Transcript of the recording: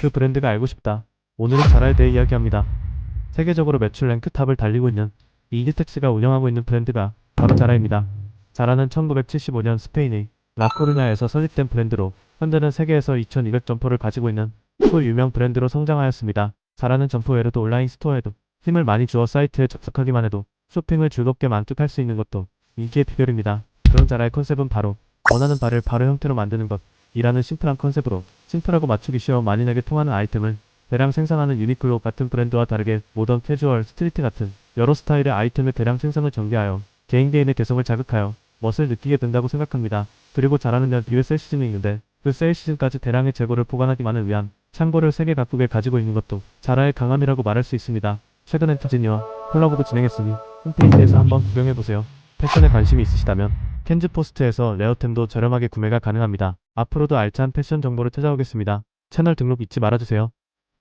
그 브랜드가 알고 싶다. 오늘은 자라에 대해 이야기합니다. 세계적으로 매출 랭크 탑을 달리고 있는 이지텍스가 운영하고 있는 브랜드가 바로 자라입니다. 자라는 1975년 스페인의 라코르냐에서 설립된 브랜드로 현재는 세계에서 2200 점포를 가지고 있는 소유명 브랜드로 성장하였습니다. 자라는 점포 외에도 온라인 스토어에도 힘을 많이 주어 사이트에 접속하기만 해도 쇼핑을 즐겁게 만끽할 수 있는 것도 인기의 비결입니다. 그런 자라의 컨셉은 바로 원하는 바를 바로 형태로 만드는 것 이라는 심플한 컨셉으로 심플하고 맞추기 쉬워 만인에게 통하는 아이템을 대량 생산하는 유니클로 같은 브랜드와 다르게 모던, 캐주얼, 스트리트 같은 여러 스타일의 아이템의 대량 생산을 전개하여 개인 개인의 개성을 자극하여 멋을 느끼게 된다고 생각합니다. 그리고 잘하는 년 뒤에 세일 시즌이 있는데 그 세일 시즌까지 대량의 재고를 보관하기만을 위한 창고를 세개 각국에 가지고 있는 것도 자라의 강함이라고 말할 수 있습니다. 최근 엔터지니와 콜라보도 진행했으니 홈페이지에서 한번 구경해보세요. 패션에 관심이 있으시다면 켄즈 포스트에서 레어템도 저렴하게 구매가 가능합니다. 앞으로도 알찬 패션 정보를 찾아오겠습니다. 채널 등록 잊지 말아주세요.